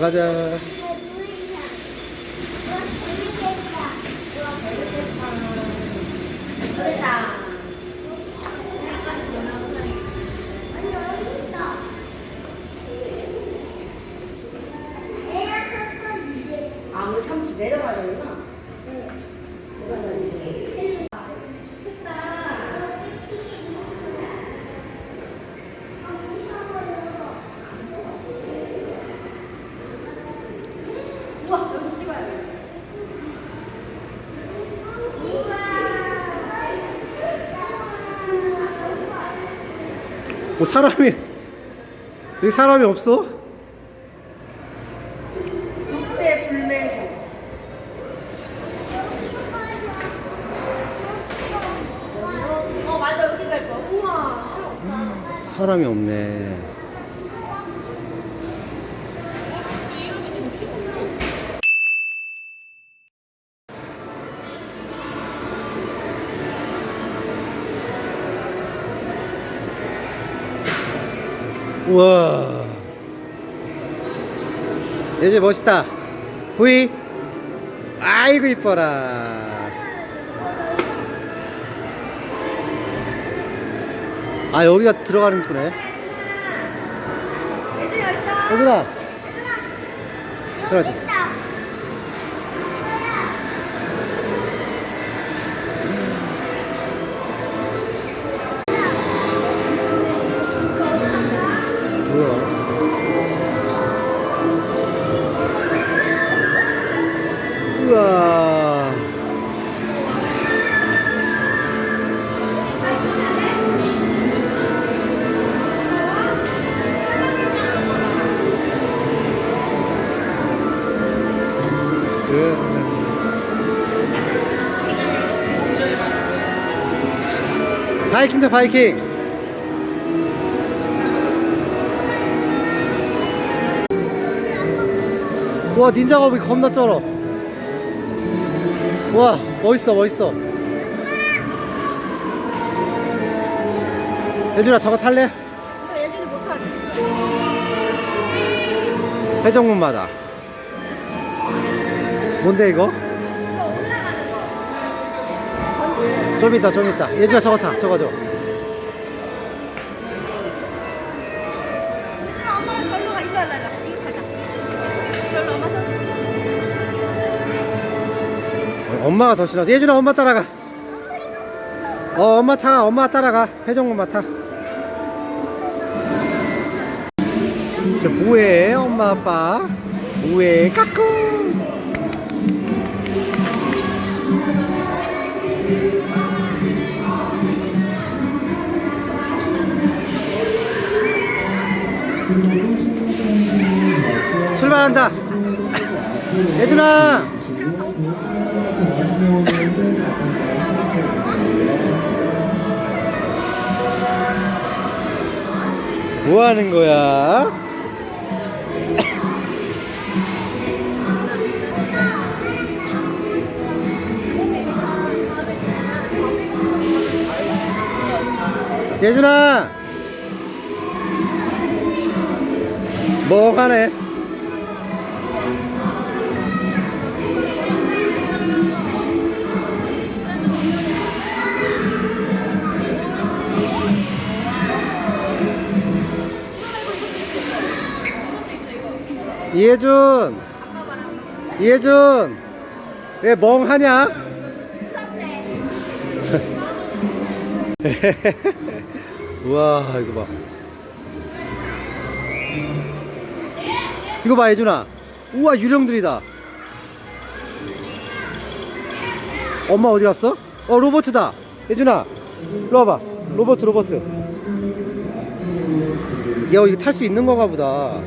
빨리 가자. 아, 우리 삼치 내려가야 되구나. 우와, 여기서 찍어야 돼. 뭐 사람이 여기 사람이 없어? 롯데 불매주. 어, 맞아. 여기 갈 거야. 우와. 사람이 없네. 우와. 이제 멋있다. 부이. 아이고 이뻐라. 아 여기가 들어가는 거네. 얘들아. 예준아. 들어가지. 바이킹다 바이킹 와 닌자 거북이 겁나 쩔어 와 멋있어 멋있어 예준아 저거 탈래? 예준이 못하지. 회전문마다 뭔데 이거? 좀 이따 좀 이따 예준아 저거 타 저거 저 예준아, 엄마랑 절로 가. 이거 할라. 이거 가자. 절로 엄마 손. 어, 엄마가 더 싫어 예준아 엄마 따라가 어 엄마 타 엄마 따라가 회전문마 타저 뭐해 엄마 아빠 뭐해 까꿍 출발한다. 얘들아! 뭐 하는 거야? 예준아 멍하네? 이혜준! 이혜준! 왜 멍하냐? 우와 이거 봐 이거 봐 예준아. 우와 유령들이다. 엄마 어디 갔어? 어 로버트다. 예준아 일로 와봐. 로버트 로버트. 야 이거 탈 수 있는 건가 보다.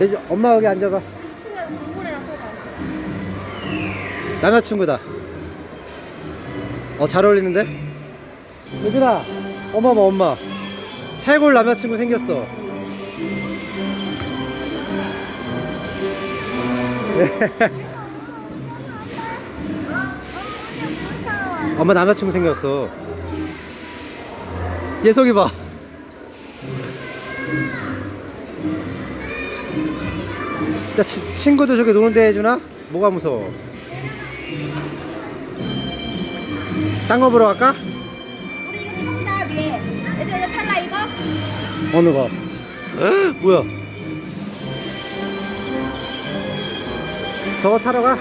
예준 엄마 여기 앉아봐. 2층에 동굴에랑 또 가. 남자친구다. 어 잘 어울리는데? 예준아 엄마 봐 엄마 해골 남자친구 생겼어. 네. 엄마 남자친구 생겼어. 예석이 봐. 야, 치, 친구들 저기 노는데 해주나? 뭐가 무서워? 딴 거 보러 갈까? 어느 거? 뭐야? 저거 타러 가?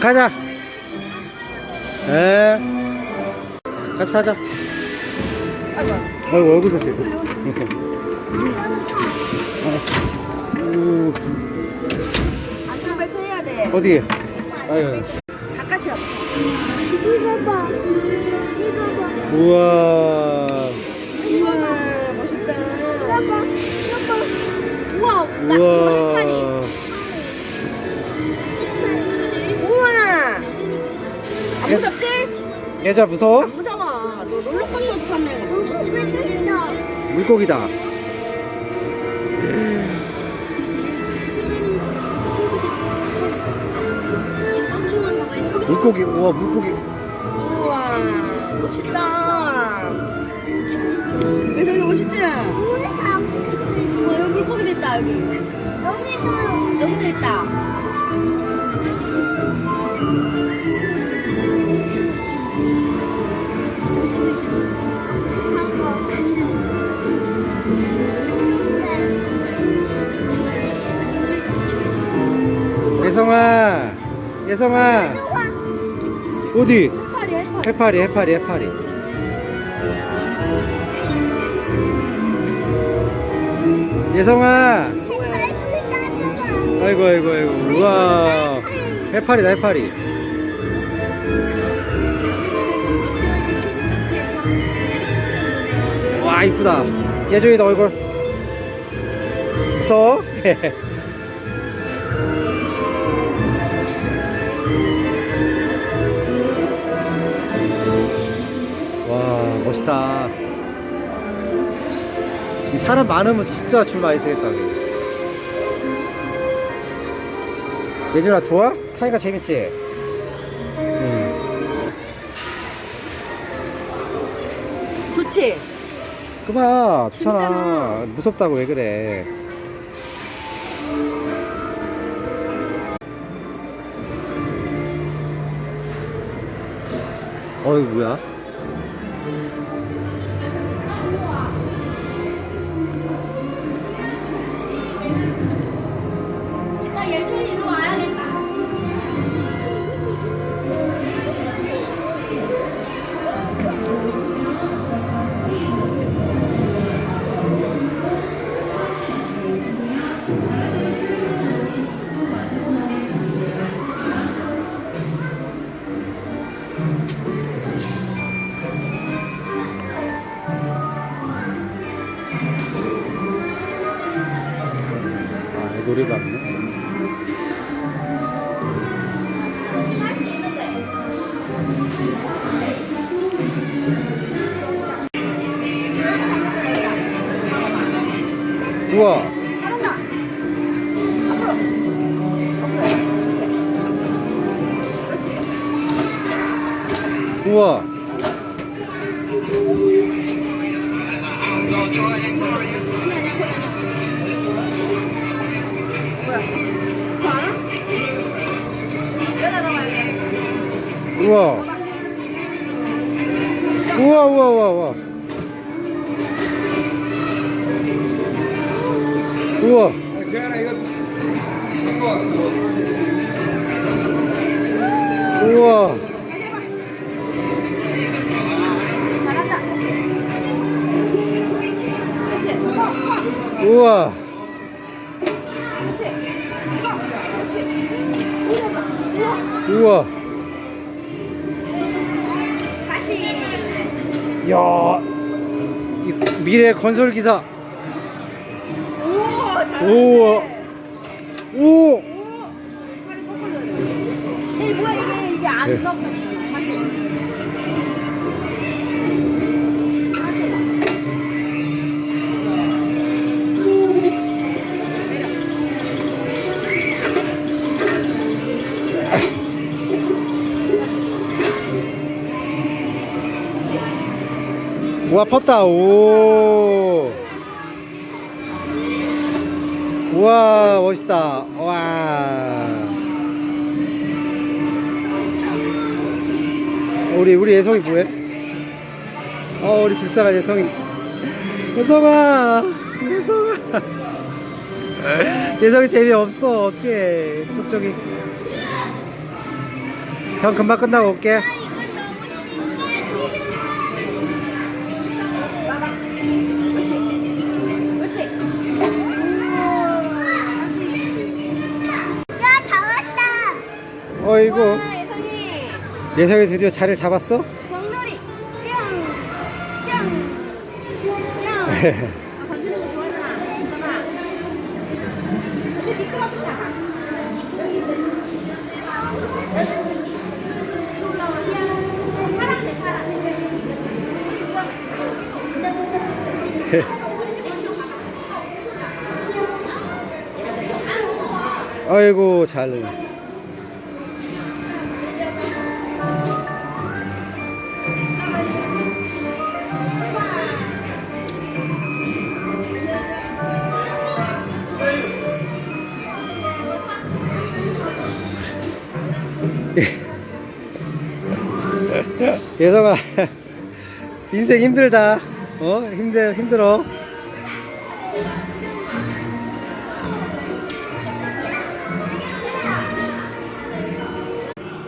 가자. 에. 같이 타자. 아이고. 얼굴 조심. 우, 안전벨트 해야 돼. 어디? 아유. 바깥이야. 이거 봐. 이거 봐. 우와 우와. 우와. 안 무섭지? 얘자 무서워? 안 무서워. 너 롤러코스터도 타면. 물고기다. 물고기. 우와 물고기. 우와 멋있다. 있다 여기. 여기도. 여기도 있다. 예성아. 예성아. 어디? 해파리 해파리. 해파리 해파리 예성아. 아이고 아이고 아이고. 우와. 해파리다 해파리. 와 이쁘다. 예준이도 얼굴. 무서워? 와 멋있다. 이 사람 많으면 진짜 줄 많이. 여기. 예준아 좋아? 타니까 재밌지? 응. 좋지? 그봐 좋잖아. 괜찮아. 무섭다고 왜 그래? 어이 뭐야? 우와 미래 건설 기사 우와. 잘한다. 우와. 오 오. 팔이 꺾어져요. 이 뭐야 이게 이게 안 네. 넣어. 와 펐다. 오. 우와 멋있다. 와. 우리 우리 예성이 뭐해? 어 우리 불쌍한 예성이. 예성아 예성아. 예성이 재미없어. 어떡해. 쪽쪽이. 형 금방 끝나고 올게 어이구 와, 예성이. 예성이 드디어 자리를 잡았어? 멍놀이. 뿅. 뿅. 뿅. 아, 건지는 거 좋아하잖아. 괜찮아. 근데 미끄럽다. 여기 있어. 이거 올라와. 파란색, 파란색. 아이고 잘 예성아 인생 힘들다. 어 힘들 힘들어.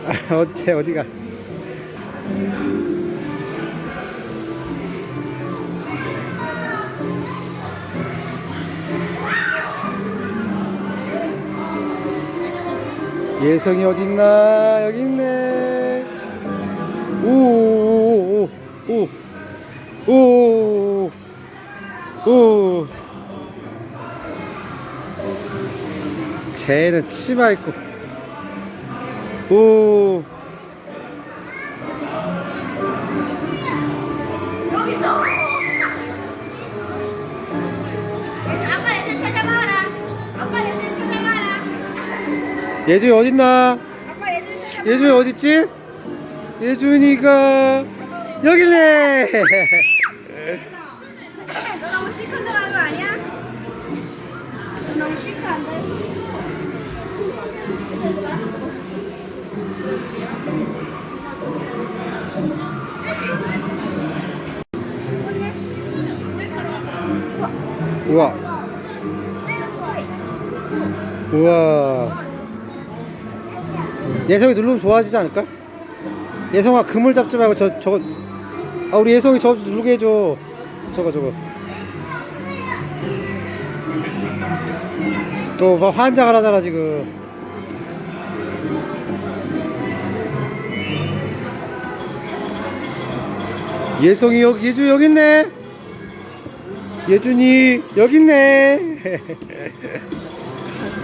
아, 어째 어디가? 예성이 어딨나? 여기 있네 오오오오오오 쟤는 치마 입고 오 여기 있어. 얘들, 아빠 얘들 찾아봐라. 아빠 얘들 찾아봐라. 예준이 어딨나? 예준이 어딨지? 예준이가 여기네 너 너무 시큰둥 하는 거 아니야? 너 너무 시크한데? 우와 우와 예성이 누르면 좋아지지 않을까? 예성아 그물 잡지 말고 저 저거 아 우리 예성이 저거 좀 누르게 해줘? 저거 저거. 저봐 환장을 하잖아 지금. 예성이 여기 예준 여기 있네. 예준이 여기 있네.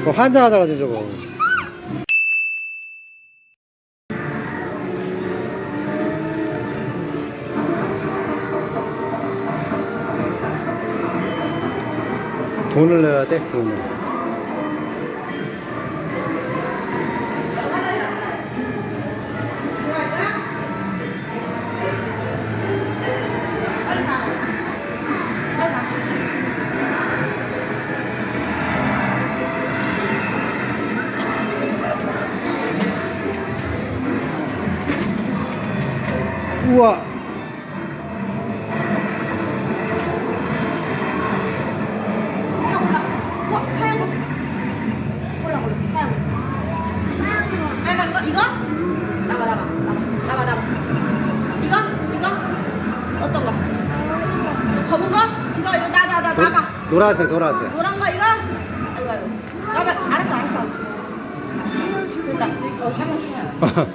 어, 환장하잖아 저거 돈을 내야 돼? 돈을 노란색 노란색 노란 거, 이거? 아이고. 나봐. 알았어, 알았어, 알았어. 됐다. 어.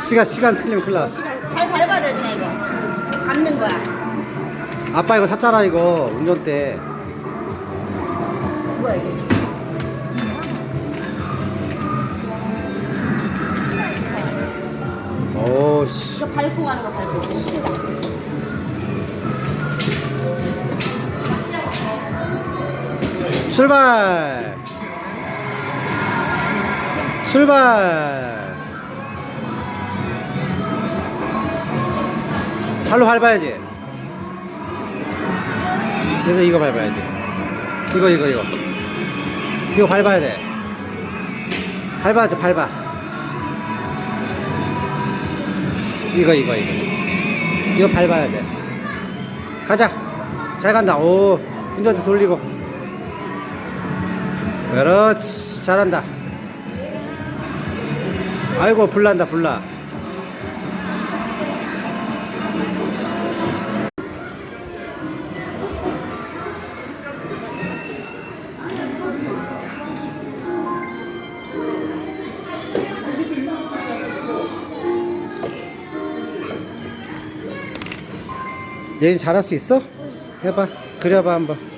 시간 시간 틀리면 큰일 나 시간 잘 밟아야 되네, 이거. 밟는 거야. 아빠 이거 샀잖아 이거 운전대 뭐야, 이거? 오씨 이거 밟고 가는 거 밟고. 출발 출발 발로 밟아야지 그래서 이거 밟아야지 이거 이거 이거 이거 밟아야 돼. 밟아줘, 밟아. 이거, 이거, 이거. 이거 밟아야 돼. 가자. 잘 간다. 오, 운전대 돌리고. 그렇지. 잘한다. 아이고, 불난다, 불나. 얘는 잘할 수 있어? 해봐. 그려봐, 한번.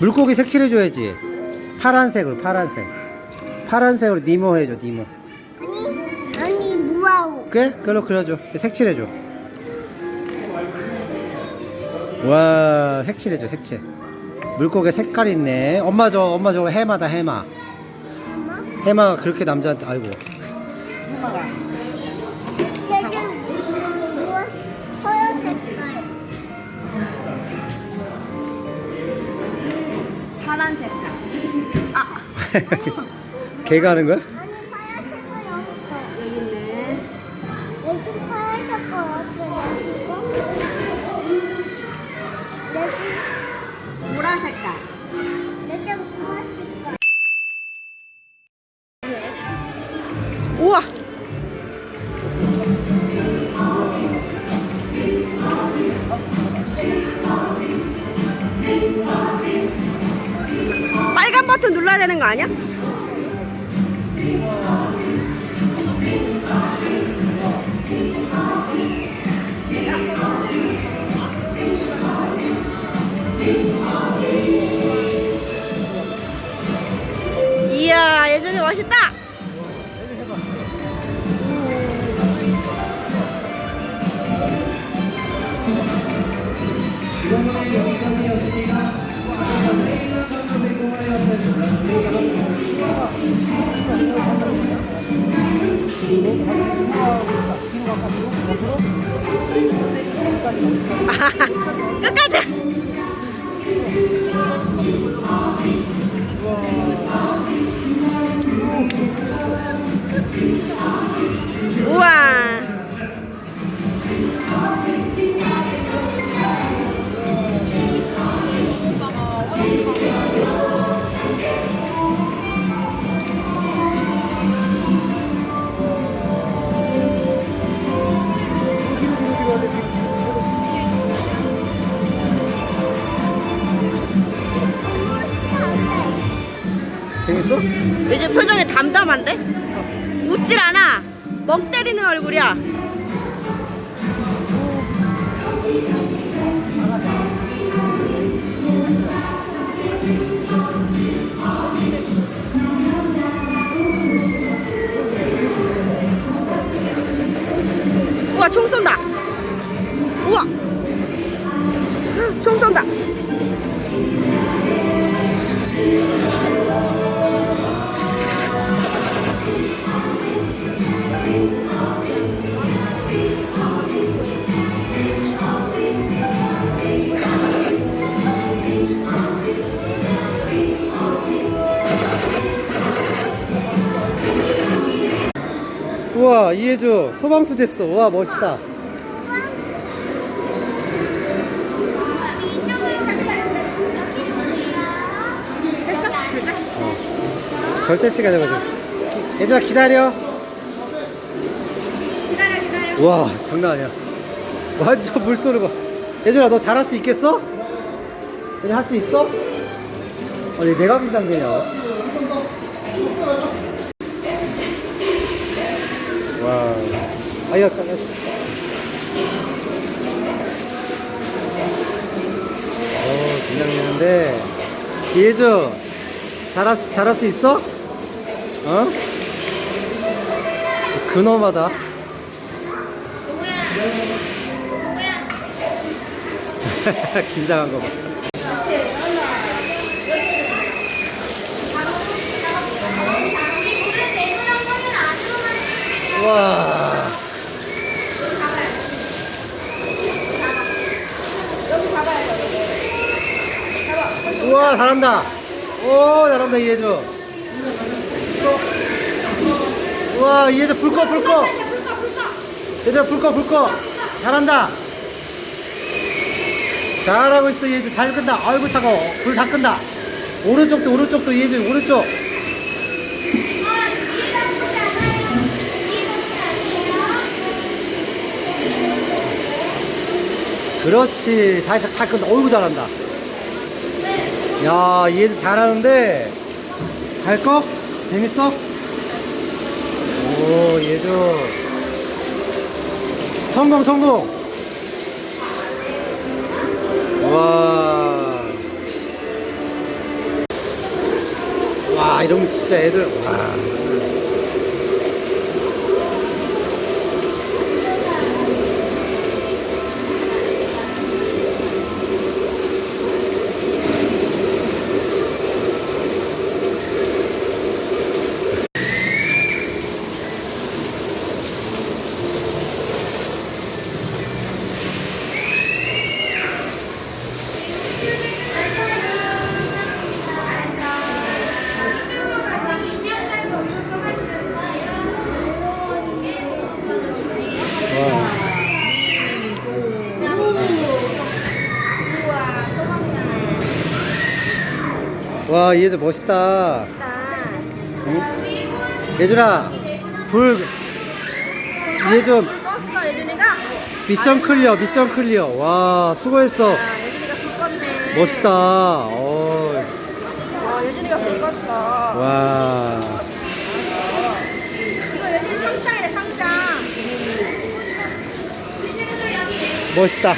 물고기 색칠해줘야지. 파란색으로, 파란색. 파란색으로 니모 해줘, 니모. 아니 아니 무아우 그래? 그걸로 그려줘. 색칠해줘. 와, 색칠해줘, 색칠. 물고기 색깔 있네. 엄마 저, 엄마 저거 해마다 해마. 엄마 해마가 그렇게 남자한테, 아이고. 해마가. 아, 걔가 하는 거야? 아니 파란 여기 있네. 파란 보라 색깔. 색깔 우와. 되는 거 아니야? 끝까지. 우와. 요즘 표정이 담담한데? 웃질 않아. 멍 때리는 얼굴이야. 총 쏜다. 우와. 총 쏜다. 소방수 됐어. 와, 멋있다. 절대 시간 해보자. 얘들아, 기다려. 기다려, 기다려. 와, 장난 아니야. 완전 물소리 봐. 얘들아, 너 잘할 수 있겠어? 얘들 할수 있어? 아니, 내가 긴장되냐. 와. 아야, 아야. 어, 긴장되는데. 이해줘. 잘할, 잘할 수 있어? 어? 그놈하다. 긴장한 거 봐. 와. 여기 잡아야 돼. 잡아. 우와 잘한다. 오 잘한다 이해주. 우와 이해주 불꺼 불꺼. 얘들아 불꺼 불꺼. 잘한다. 잘하고 있어 이해주. 잘 끈다. 아이고 차가워. 불 다 끈다. 오른쪽도 오른쪽도 이해주 오른쪽. 그렇지. 잘, 잘, 잘 끈다. 어이구 잘한다 야 얘도 잘하는데 잘 꺼? 재밌어? 오 얘도 성공 성공 와. 와 이러면 진짜 애들 와. 와 얘들 멋있다. 응? 예준아 불 껐어 예준이가? 미션 클리어 미션 클리어. 와 수고했어. 아 예준이가 불 껐네. 멋있다. 어, 어 예준이가 불 껐어. 와. 이거 예준이 상장이래 상장. 멋있다